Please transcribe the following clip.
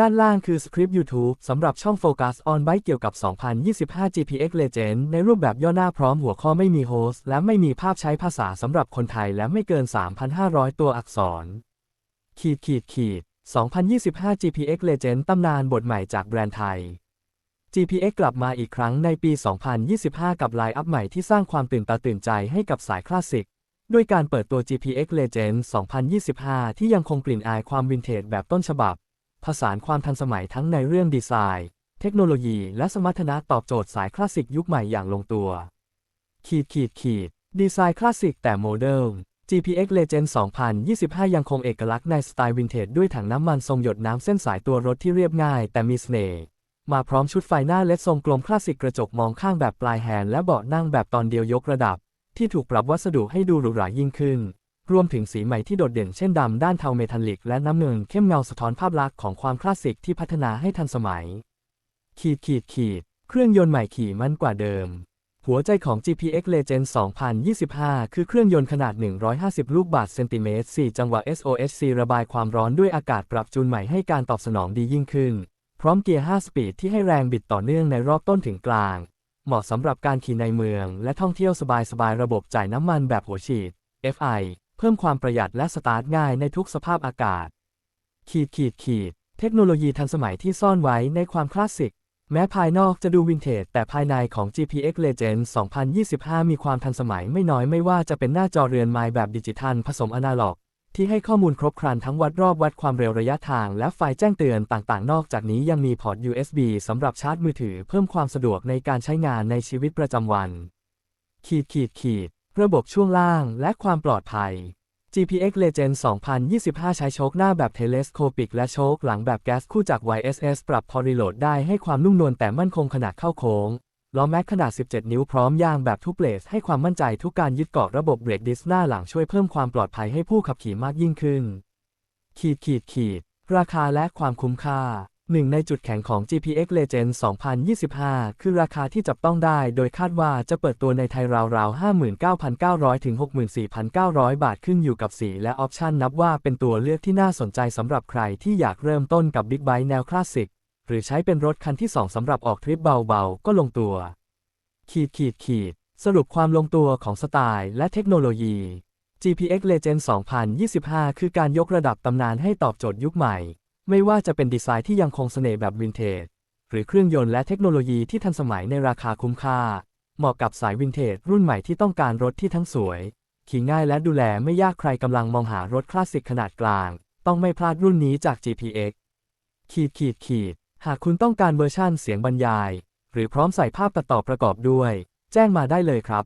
ด้านล่างคือสคริปต์ YouTube สำหรับช่อง Focus on Bike เกี่ยวกับ 2025 GPX Legend ในรูปแบบย่อหน้าพร้อมหัวข้อไม่มีโฮสต์และไม่มีภาพใช้ภาษาสำหรับคนไทยและไม่เกิน 3,500 ตัวอักษร ขีดขีดขีด2025 GPX Legend ตำนานบทใหม่จากแบรนด์ไทย GPX กลับมาอีกครั้งในปี 2025 กับไลน์อัพใหม่ที่สร้างความตื่นตาตื่นใจให้กับสายคลาสสิกด้วยการเปิดตัว GPX Legend 2025 ที่ยังคงกลิ่นอายความวินเทจแบบต้นฉบับ ผสานความทันสมัยทั้งในเรื่องดีไซน์ เทคโนโลยี และสมรรถนะตอบโจทย์สายคลาสสิกยุคใหม่อย่างลงตัว ขีดขีดขีด ดีไซน์คลาสสิกแต่โมเดิร์น GPX Legend 2025 ยังคงเอกลักษณ์ในสไตล์วินเทจด้วยถังน้ำมันทรงหยดน้ำเส้นสายตัวรถที่เรียบง่ายแต่มีเสน่ห์มาพร้อมชุดไฟหน้าเลดทรงกลมคลาสสิกกระจกมองข้างแบบปลายแฮนด์และเบาะนั่งแบบตอนเดียวยกระดับ ที่ถูกปรับวัสดุให้ดูหรูหรายิ่งขึ้น รวมถึงสีใหม่ที่โดดเด่นเช่นดำด้านเทาเมทัลลิกและน้ำเงินเข้มเงาสะท้อนภาพลักษณ์ของความคลาสสิกที่พัฒนาให้ทันสมัย ขีดขีดขีด เครื่องยนต์ใหม่ขี่มั่นกว่าเดิม หัวใจของ GPX Legend 2025 คือเครื่องยนต์ขนาด 150 ลูกบาศก์เซนติเมตร 4 จังหวะ SOHC ระบายความร้อนด้วยอากาศปรับจูนใหม่ให้การตอบสนองดียิ่งขึ้น พร้อมเกียร์ 5 สปีดที่ให้แรงบิดต่อเนื่องในรอบต้นถึงกลาง เหมาะสำหรับการขี่ในเมือง และท่องเที่ยวสบายๆระบบจ่ายน้ำมันแบบหัวฉีด FI เพิ่มความประหยัดและสตาร์ทง่ายในทุกสภาพอากาศ ขีดขีดขีด เทคโนโลยีทันสมัยที่ซ่อนไว้ในความคลาสสิก แม้ภายนอกจะดูวินเทจแต่ภายในของ GPX Legend 2025 มีความทันสมัยไม่น้อยไม่ว่าจะเป็นหน้าจอเรือนไม้แบบดิจิทัลผสมอนาล็อก ที่ให้ข้อมูลครบครันทั้งวัดรอบวัดความเร็วระยะทาง และไฟแจ้งเตือนต่างๆ นอกจากนี้ยังมีพอร์ต USB สำหรับชาร์จมือถือเพิ่มความสะดวกในการใช้งานในชีวิตประจำวัน ขีดขีดขีด ระบบช่วงล่างและความปลอดภัย GPX Legend 2025 ใช้โชคหน้าแบบ Telescopic และโชคหลังแบบแก๊สคู่จาก YSS ปรับพอรีโหลดได้ให้ความนุ่มนวลแต่มั่นคงขนาดเข้าโค้ง ล้อแม็กขนาด 17 นิ้วพร้อมยางแบบทุกเลสให้ความมั่นใจทุกการยึดเกาะระบบเบรกดิสหน้าหลังช่วยเพิ่มความปลอดภัยให้ผู้ขับขี่มากยิ่งขึ้น ขีดขีดขีด ราคาและความคุ้มค่า หนึ่งในจุดแข็งของ GPX Legend 2025 คือราคาที่จับต้องได้ โดยคาดว่าจะเปิดตัวในไทยราวๆ 59,900 ถึง 64,900 บาทขึ้นอยู่กับสีและออปชันนับว่าเป็นตัวเลือกที่น่าสนใจสำหรับใครที่อยากเริ่มต้นกับบิ๊กไบค์แนวคลาสสิก หรือใช้เป็นรถคันที่ 2 สำหรับออกทริปเบาๆ ก็ลงตัว ขีดขีดขีด สรุปความลงตัวของสไตล์และเทคโนโลยี GPX Legend 2025 คือการยกระดับตำนานให้ตอบโจทย์ยุคใหม่ ไม่ว่าจะเป็นดีไซน์ที่ยังคงเสน่ห์แบบวินเทจ หรือเครื่องยนต์และเทคโนโลยีที่ทันสมัยในราคาคุ้มค่า เหมาะกับสายวินเทจรุ่นใหม่ที่ต้องการรถที่ทั้งสวย ขี่ง่ายและดูแลไม่ยากใครกำลังมองหารถคลาสสิกขนาดกลาง ต้องไม่พลาดรุ่นนี้จาก GPX ขีดขีดขีด หากคุณต้องการเวอร์ชั่นเสียงบรรยาย หรือพร้อมใส่ภาพตัดต่อประกอบด้วย แจ้งมาได้เลยครับ